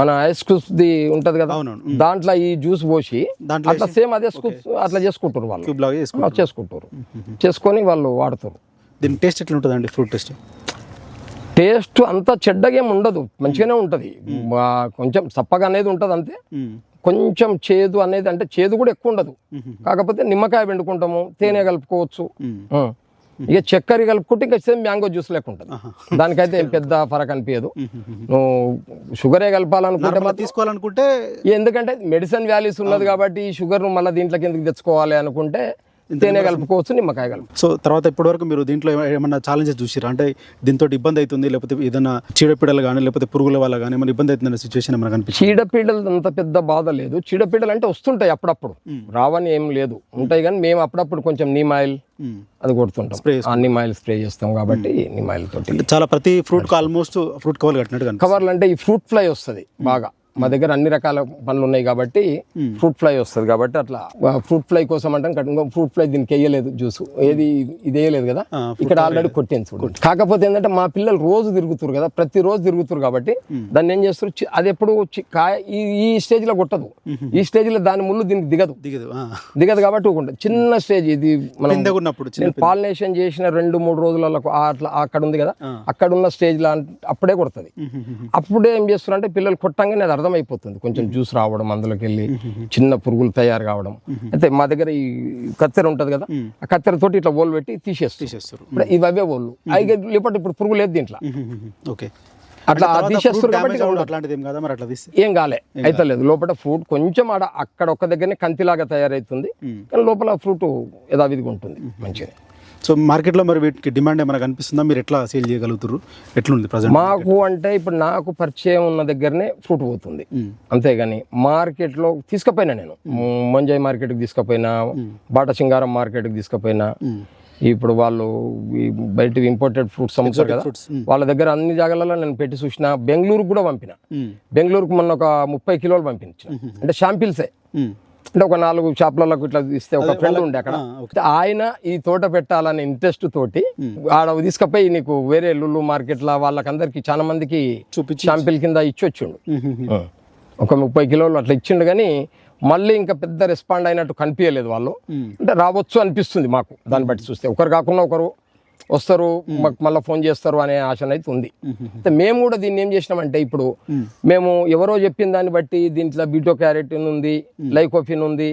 మన ఐస్ క్యూబ్స్ ది ఉంటది కదా దాంట్లో ఈ జ్యూస్ పోసి దాంట్లో అట్లా సేమ్ అదే స్కూప్స్ అట్లా చేసుకుంటారు వాళ్ళు. చేసుకుంటారు. చేసుకొని వాళ్ళు వాడతారు. దీని టేస్ట్ ఎట్లా ఉంటుందండి ఫ్రూట్ టేస్ట్ టేస్ట్ అంత చెడ్డగా ఉండదు. మంచిగానే ఉంటుంది. కొంచెం చప్పగా అనేది ఉంటుంది అంతే. కొంచెం చేదు అనేది అంటే చేదు కూడా ఎక్కువ ఉండదు. కాకపోతే నిమ్మకాయ పిండుకుంటాము తేనె కలుపుకోవచ్చు. ఇక చక్కెర కలుపుకుంటే ఇంకా సేమ్ మ్యాంగో జ్యూస్ లెక్క ఉంటుంది. దానికైతే ఏం పెద్ద ఫరక్ అనిపించదు. నువ్వు షుగరే కలపాలనుకుంటే తీసుకోవాలనుకుంటే ఎందుకంటే మెడిసిన్ వాల్యూస్ ఉన్నది కాబట్టి ఈ షుగర్ మళ్ళీ దీంట్లోకి ఎందుకు తెచ్చుకోవాలి అనుకుంటే తేనె కలుపుకోవచ్చు నిమ్మకాయ కలుపు సో తర్వాత ఇప్పటి వరకు మీరు దీంట్లో ఏమ- ఏమన్నా ఛాలెంజెస్ చూసిరా? అంటే దీంతో ఇబ్బంది అవుతుంది లేకపోతే ఏదైనా చీడపీడలు కానీ లేకపోతే పురుగుల వల్ల కానీ ఏమైనా ఇబ్బంది అవుతుందనే సిచ్యువేషన్ మనకు అనిపించింది చీడపీడలు అంత పెద్ద బాధ లేదు. చీడపీడలు అంటే వస్తుంటాయి అప్పుడప్పుడు. రావని ఏం లేదు. ఉంటాయి కానీ మేము అప్పుడప్పుడు కొంచెం నీమ్ ఆయిల్ అది కొడుతుంటాం. ఆ నీమ్ ఆయిల్ స్ప్రే చేస్తాం కాబట్టి నీమ్ ఆయిల్ తోటి. చాలా ప్రతి ఫ్రూట్ ఆల్మోస్ట్ ఫ్రూట్ కవర్ కట్టినట్టు కవర్లు అంటే ఈ ఫ్రూట్ ఫ్లై వస్తుంది బాగా. మా దగ్గర అన్ని రకాల పండ్లు ఉన్నాయి కాబట్టి ఫ్రూట్ ఫ్లై వస్తుంది కాబట్టి అట్లా ఫ్రూట్ ఫ్లై కోసం అంటే ఫ్రూట్ ఫ్లై దీనికి వేయలేదు జ్యూస్. ఏది ఇది వేయలేదు కదా? ఇక్కడ ఆల్రెడీ కొట్టాను చూడు. కాకపోతే ఏంటంటే మా పిల్లలు రోజు తిరుగుతారు కదా ప్రతి రోజు తిరుగుతారు కాబట్టి దాన్ని ఏం చేస్తారు? అది ఎప్పుడు కాయ ఈ స్టేజ్లో కొట్టదు. ఈ స్టేజ్లో దాని ముళ్ళు దీనికి దిగదు. దిగదు. దిగదు కాబట్టి చిన్న స్టేజ్ ఇది మనం పాలినేషన్ చేసిన రెండు మూడు రోజులలో అట్లా అక్కడ ఉంది కదా అక్కడ ఉన్న స్టేజ్లో అప్పుడే కొడుతుంది. అప్పుడే ఏం చేస్తున్నారు అంటే పిల్లలు కొట్టంగానే అది అర్థమైపోతుంది. కొంచెం జ్యూస్ రావడం అందులోకి వెళ్ళి చిన్న పురుగులు తయారు కావడం. అయితే మా దగ్గర ఈ కత్తెర ఉంటది కదా ఆ కత్తెర తోటి ఇట్లా ఓలు పెట్టి తీసేస్తారు. ఇప్పుడు ఇవి అవే ఓళ్ళు. అవి లేకపోతే ఇప్పుడు పురుగు లేదు దీంట్లో. ఓకే. అట్లా తీసేస్తారు కాబట్టి ఏం కాలే అయితే లేదు. లోపల ఫ్రూట్ కొంచెం ఆడ అక్కడ ఒక్క దగ్గరనే కంతిలాగా తయారవుతుంది కానీ లోపల ఫ్రూట్ యథావిధిగా ఉంటుంది మంచిగా సో మార్కెట్లో మరి వీటికి డిమాండ్ ఏమైనా కనిపిస్తుందా? మీరు ఎట్లా సేల్ చేయగలుగుతారు ఎట్లుంది ప్రజెంట్ మాకు అంటే ఇప్పుడు నాకు పరిచయం ఉన్న దగ్గరనే ఫ్రూట్ పోతుంది. అంతేగాని మార్కెట్లో తీసుకుపోయినా నేను. మంజాయి మార్కెట్కి తీసుకుపోయినా బాట సింగారం మార్కెట్కి తీసుకుపోయినా ఇప్పుడు వాళ్ళు బయట ఇంపోర్టెడ్ ఫ్రూట్స్ అమ్ముతారు కదా. వాళ్ళ దగ్గర అన్ని జాగాలలో నేను పెట్టి చూసిన బెంగళూరుకు కూడా పంపిన. బెంగళూరుకు మొన్న ఒక ముప్పై కిలోలు పంపించిన. అంటే షాంపిల్సే అంటే ఒక నాలుగు షాపులకు ఇట్లా ఇస్తే ఒక ఫ్రెండ్ ఉండే అక్కడ. ఆయన ఈ తోట పెట్టాలనే ఇంట్రెస్ట్ తోటి ఆడ తీసుకపోయి నీకు వేరే లుల్లు మార్కెట్లా వాళ్ళకందరికి చాలా మందికి చూపించి షాంపిల్ కింద ఇచ్చి వచ్చిండు ఒక ముప్పై కిలోలు అట్లా ఇచ్చిండు కానీ మళ్ళీ ఇంకా పెద్ద రెస్పాండ్ అయినట్టు కనిపించలేదు వాళ్ళు. అంటే రావచ్చు అనిపిస్తుంది మాకు. దాన్ని బట్టి చూస్తే ఒకరు కాకుండా ఒకరు వస్తారు మాకు మళ్ళీ ఫోన్ చేస్తారు అనే ఆశ అయితే ఉంది అయితే మేము కూడా దీన్ని ఏం చేసినామంటే ఇప్పుడు మేము. ఎవరో చెప్పిన దాన్ని బట్టి దీంట్లో బీటో క్యారెటిన్ ఉంది లైకోఫిన్ ఉంది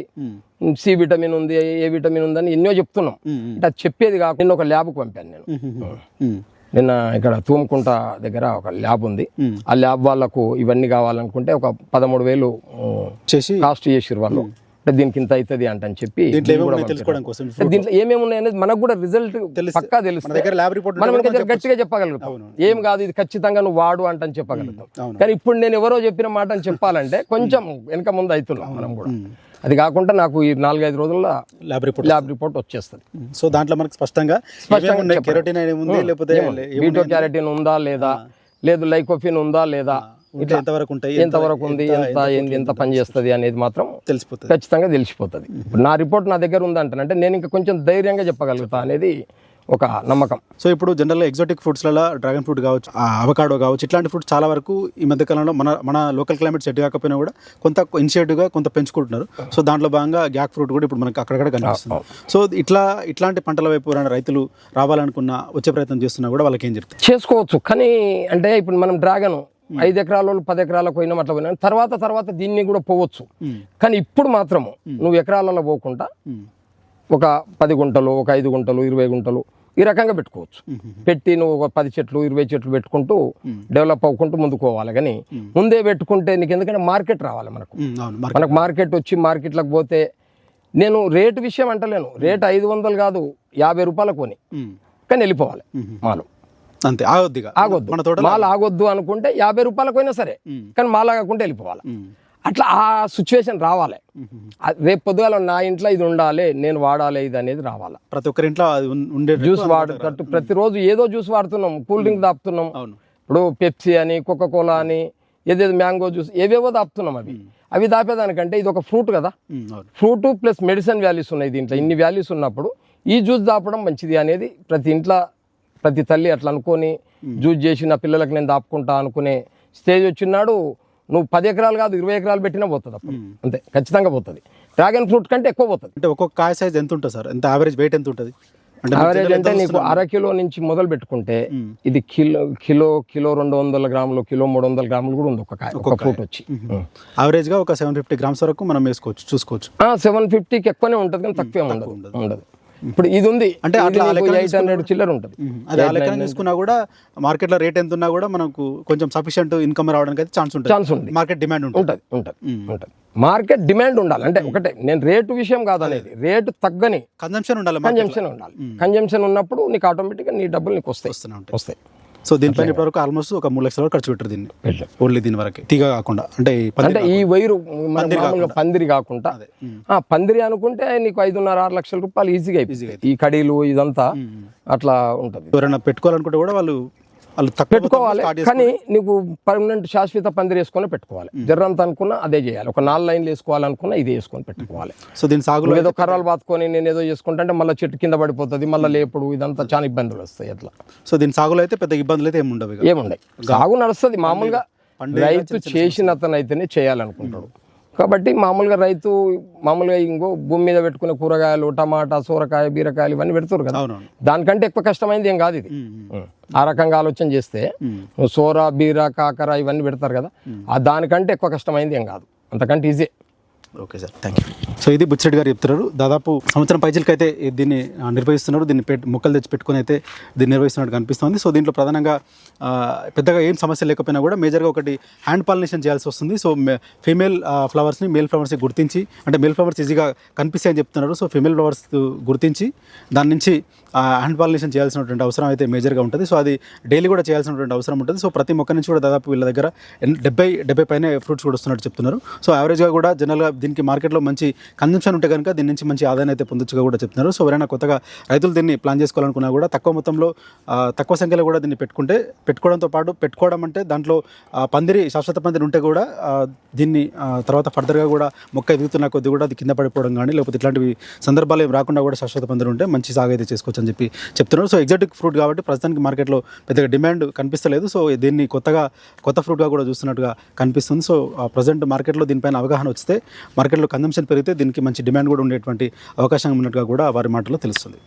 సి విటమిన్ ఉంది ఏ విటమిన్ ఉందని ఎన్నో చెప్తున్నాం. అంటే అది చెప్పేది కాకుండా నిన్న ఒక ల్యాబ్కి పంపాను నేను. నిన్న ఇక్కడ తూముకుంట దగ్గర ఒక ల్యాబ్ ఉంది. ఆ ల్యాబ్ వాళ్ళకు ఇవన్నీ కావాలనుకుంటే ఒక పదమూడు వేలు చేసి కాస్ట్ చేసిరు వాళ్ళు. అంటే దీనికి ఇంత అవుతుంది అంటని చెప్పి దీంట్లో ఏమేమి అంటే ఉన్నాయి అనేది మనకు కూడా రిజల్ట్. పక్కా తెలుస్తుంది మనం ఇంకా గట్టిగా చెప్పగలుగుతాం. ఏం కాదు ఇది ఖచ్చితంగా నువ్వు వాడు అంటని చెప్పగలుగుతాం. అవును. కానీ ఇప్పుడు నేను ఎవరో చెప్పిన మాట అని చెప్పాలంటే కొంచెం వెనక ముందు అవుతున్నాం మనం కూడా. అది కాకుండా నాకు ఈ నాలుగైదు రోజుల్లో ల్యాబ్ రిపోర్ట్ ల్యాబ్ రిపోర్ట్ వచ్చేస్తుంది. సో దాంట్లో మనకి స్పష్టంగా స్పష్టంగా క్యారెటిన్ ఉందా లేదా? లేదు లైకోఫిన్ ఉందా లేదా? ఇట్లా ఎంతవరకు ఉంటాయి ఎంతవరకు ఉంది ఎంత ఏంది ఎంత పని చేస్తుంది అనేది మాత్రం తెలిసిపోతుంది. ఖచ్చితంగా తెలిసిపోతుంది. ఇప్పుడు నా రిపోర్ట్ నా దగ్గర ఉందంటానంటే నేను ఇంకా కొంచెం ధైర్యంగా చెప్పగలుగుతా అనేది ఒక నమ్మకం. సో ఇప్పుడు జనరల్గా ఎగ్జాటిక్ ఫ్రూట్స్లలో డ్రాగన్ ఫ్రూట్ కావచ్చు అవకాడో కావచ్చు ఇట్లాంటి ఫ్రూట్స్ చాలా వరకు ఈ మధ్య కాలంలో మన మన లోకల్ క్లైమేట్ సెట్ కాకపోయినా కూడా కొంత ఇనిషియేటివ్గా కొంత పెంచుకుంటున్నారు. సో దాంట్లో భాగంగా గ్యాక్ ఫ్రూట్ కూడా ఇప్పుడు మనకి అక్కడక్కడ కనిపిస్తుంది. సో ఇట్లా ఇట్లాంటి పంటల వైపు రైతులు రావాలనుకున్న వచ్చే ప్రయత్నం చేస్తున్నా కూడా వాళ్ళకి ఏం చెప్తారు? చేసుకోవచ్చు. కానీ అంటే ఇప్పుడు మనం డ్రాగన్ ఐదు ఎకరాల వాళ్ళు పది ఎకరాలకు పోయినాం అట్లా పోయినా. తర్వాత తర్వాత దీన్ని కూడా పోవచ్చు. కానీ ఇప్పుడు మాత్రము నువ్వు ఎకరాలలో పోకుండా ఒక పది గుంటలు ఒక ఐదు గుంటలు ఇరవై గుంటలు ఈ రకంగా పెట్టుకోవచ్చు. పెట్టి నువ్వు ఒక పది చెట్లు ఇరవై చెట్లు పెట్టుకుంటూ డెవలప్ అవ్వుకుంటూ ముందుకు పోవాలి కానీ ముందే పెట్టుకుంటే నీకు ఎందుకంటే మార్కెట్ రావాలి మనకు. మనకు మార్కెట్ వచ్చి మార్కెట్లకు పోతే నేను రేటు విషయం అంటలేను. రేటు ఐదు వందలు కాదు యాభై రూపాయలకు కొని కానీ వెళ్ళిపోవాలి మాలు. అంతే ఆగొద్దిగా. ఆగొద్దు. మన తోట మాల ఆగొద్దు. అనుకుంటే యాభై రూపాయలకు అయినా సరే కానీ మాల కాకుండా వెళ్ళిపోవాలి. అట్లా ఆ సిచ్యువేషన్ రావాలి. రేపు పొద్దుగాల నా ఇంట్లో ఇది ఉండాలి నేను వాడాలి ఇది అనేది రావాలి. ప్రతి ఒక్కరి ఇంట్లో ఉండే జ్యూస్ వాడేటట్టు ప్రతిరోజు ఏదో జ్యూస్ వాడుతున్నాం కూల్ డ్రింక్ దాపుతున్నాం. అవును. ఇప్పుడు పెప్సీ అని కోకా కోలా అని ఏదేదో మ్యాంగో జ్యూస్ ఏవేవో దాపుతున్నాం అవి. అవి దాపేదానికంటే ఇది ఒక ఫ్రూట్ కదా. ఫ్రూట్ ప్లస్ మెడిసిన్ వాల్యూస్ ఉన్నాయి దీంట్లో. ఇన్ని వాల్యూస్ ఉన్నప్పుడు ఈ జ్యూస్ దాపడం మంచిది అనేది ప్రతి ఇంట్లో ప్రతి తల్లి అట్లా అనుకొని జ్యూస్ చేసి నా పిల్లలకు నేను దాపుకుంటా అనుకునే స్టేజ్ వచ్చినాడు నువ్వు పది ఎకరాలు కాదు ఇరవై ఎకరాలు పెట్టినా పోతుంది అప్పుడు. అంతే ఖచ్చితంగా పోతుంది. డ్రాగన్ ఫ్రూట్ కంటే ఎక్కువ పోతుంది. అంటే ఒక్కొక్క కాయ సైజ్ ఎంత ఉంటుంది సార్? ఎంత యావరేజ్ వెయిట్ ఎంత ఉంటుంది? యావరేజ్ అంటే నీకు? అర కిలో నుంచి మొదలు పెట్టుకుంటే ఇది కిలో కిలో కిలో రెండు వందల గ్రాములు కిలో మూడు వందల గ్రాములు కూడా ఉంది ఒక కాయ ఒక ఫ్రూట్ వచ్చి. Average గా ఒక సెవెన్ ఫిఫ్టీ గ్రామ్స్ వరకు మనం వేసుకోవచ్చు చూసుకోవచ్చు. సెవెన్ ఫిఫ్టీకి ఎక్కువనే ఉంటుంది కానీ తక్కువ ఉండదు. ఉండదు. ఇప్పుడు ఇది ఉంది అంటే అట్లా ఎయిట్ హండ్రెడ్ చిల్లర ఉంటుంది. అది ఆ లెక్కన చూసుకున్నా కూడా మార్కెట్లో రేట్ ఎంత ఉన్నా కూడా మనకు కొంచెం సఫిషియంట్ ఇన్కమ్ రావడానికి అయితే ఛాన్స్ ఉంటుంది. ఛాన్స్ ఉంది. మార్కెట్ డిమాండ్ ఉంటుంది. ఉంటుంది ఉంటుంది ఉంటుంది. మార్కెట్ డిమాండ్ ఉండాలి. అంటే ఒకటే నేను రేటు విషయం కాదు అనేది రేటు తగ్గని కన్జంప్షన్ ఉండాలి. కన్జంప్షన్ ఉండాలి. కన్జంప్షన్ ఉన్నప్పుడు నీకు ఆటోమేటిక్గా నీ డబ్బులు నీకు వస్తాయి. వస్తూనే ఉంటాయి. వస్తాయి. సో దీనిపైన ఇప్పటివరకు ఆల్మోస్ట్ ఒక మూడు లక్షల వరకు ఖర్చు పెట్టారు దీన్ని. ఓన్లీ దీని వరకు. తీగ కాకుండా. అంటే అంటే ఈ వైరు పందిరి కాకుండా. ఆ, పందిరి అనుకుంటే నీకు ఐదున్నర ఆరు లక్షల రూపాయలు ఈజీగా ఈ కడీలు ఇదంతా అట్లా ఉంటుంది. ఎవరైనా పెట్టుకోవాలనుకుంటే కూడా వాళ్ళు పెట్టుకోవాలి కానీ నీకు పర్మనెంట్ శాశ్వత పందిరి వేసుకొని పెట్టుకోవాలి. జర్రంత అనుకున్నా అదే చేయాలి. ఒక నాలుగు లైన్లు వేసుకోవాలనుకున్నా ఇదే వేసుకొని పెట్టుకోవాలి. సో దీని సాగులో ఏదో కర్రలు బాతుకొని నేను ఏదో చేసుకుంటా అంటే మళ్ళీ చెట్టు కింద పడిపోతుంది మళ్ళీ లేపుడు ఇదంతా చాలా ఇబ్బందులు వస్తాయి అట్లా. సో దీని సాగులో అయితే పెద్ద ఇబ్బందులు అయితే ఏమి ఉండవు ఇక. ఏముండయి. సాగు నడుస్తుంది మామూలుగా రైతు చేసిన అతను అయితేనే చేయాలనుకుంటాడు. కాబట్టి మామూలుగా రైతు మామూలుగా ఇంకో భూమి మీద పెట్టుకునే కూరగాయలు టమాటా సూరకాయ బీరకాయలు ఇవన్నీ పెడతారు కదా. దానికంటే ఎక్కువ కష్టమైంది ఏం కాదు ఇది. ఆ రకంగా ఆలోచన చేస్తే సోర బీర కాకర ఇవన్నీ పెడతారు కదా. ఆ దానికంటే ఎక్కువ కష్టమైంది ఏం కాదు. అంతకంటే easy okay sir. Thank you so ఇది బుచ్చిరెడ్డి గారు చెప్తున్నారు. దాదాపు సంవత్సరం పైచిలకి అయితే దీన్ని నిర్వహిస్తున్నారు. దీన్ని పెట్ మొక్కలు తెచ్చి పెట్టుకుని అయితే దీన్ని నిర్వహిస్తున్నట్టు కనిపిస్తుంది. సో దీంట్లో ప్రధానంగా పెద్దగా ఏం సమస్య లేకపోయినా కూడా మేజర్గా ఒకటి హ్యాండ్ పాలినేషన్ చేయాల్సి వస్తుంది. సో ఫీమేల్ ఫ్లవర్స్ని మేల్ ఫ్లవర్స్ని గుర్తించి అంటే మేల్ ఫ్లవర్స్ ఈజీగా కనిపిస్తాయని చెప్తున్నారు. సో ఫీమేల్ ఫ్లవర్స్ గుర్తించి దాని నుంచి హ్యాండ్ పాలినేషన్ చేయాల్సినటువంటి అవసరం అయితే మేజర్గా ఉంటుంది. సో అది డైలీ కూడా చేయాల్సినటువంటి అవసరం ఉంటుంది. సో ప్రతి మొక్క నుంచి కూడా దాదాపు వీళ్ళ దగ్గర డెబ్బై డెబ్బై పైన ఫ్రూట్స్ కూడా వస్తున్నట్టు చెప్తున్నారు. సో యావరేజ్గా కూడా జనరల్గా దీనికి మార్కెట్లో మంచి కన్జంప్షన్ ఉంటే కనుక దీని నుంచి మంచి ఆదాయం అయితే పొందొచ్చుగా కూడా చెప్తున్నారు. సో ఎవరైనా కొత్తగా రైతులు దీన్ని ప్లాన్ చేసుకోవాలనుకున్నా కూడా తక్కువ మొత్తంలో తక్కువ సంఖ్యలో కూడా దీన్ని పెట్టుకుంటే పెట్టుకోవడంతో పాటు పెట్టుకోవడం అంటే దాంట్లో పందిరి శాశ్వత పందిరి ఉంటే కూడా దీన్ని తర్వాత ఫర్దర్గా కూడా మొక్క ఎదుగుతున్న కొద్ది కూడా అది కింద పడిపోవడం కానీ లేకపోతే ఇట్లాంటివి సందర్భాలు ఏం రాకుండా కూడా శాశ్వత పందిరి ఉంటే మంచి సాగు అయితే చేసుకోవచ్చు అని చెప్పి చెప్తున్నారు. సో ఎగ్జాటిక్ ఫ్రూట్ కాబట్టి ప్రస్తుతానికి మార్కెట్లో పెద్దగా డిమాండ్ కనిపిస్తలేదు. సో దీన్ని కొత్తగా కొత్త ఫ్రూట్గా కూడా చూస్తున్నట్టుగా కనిపిస్తుంది. సో ప్రజెంట్ మార్కెట్లో దీనిపైన అవగాహన వస్తే మార్కెట్లో కన్జంప్షన్ పెరిగితే దీనికి మంచి డిమాండ్ కూడా ఉండేటువంటి అవకాశం ఉన్నట్టుగా కూడా వారి మాటలో తెలుస్తుంది.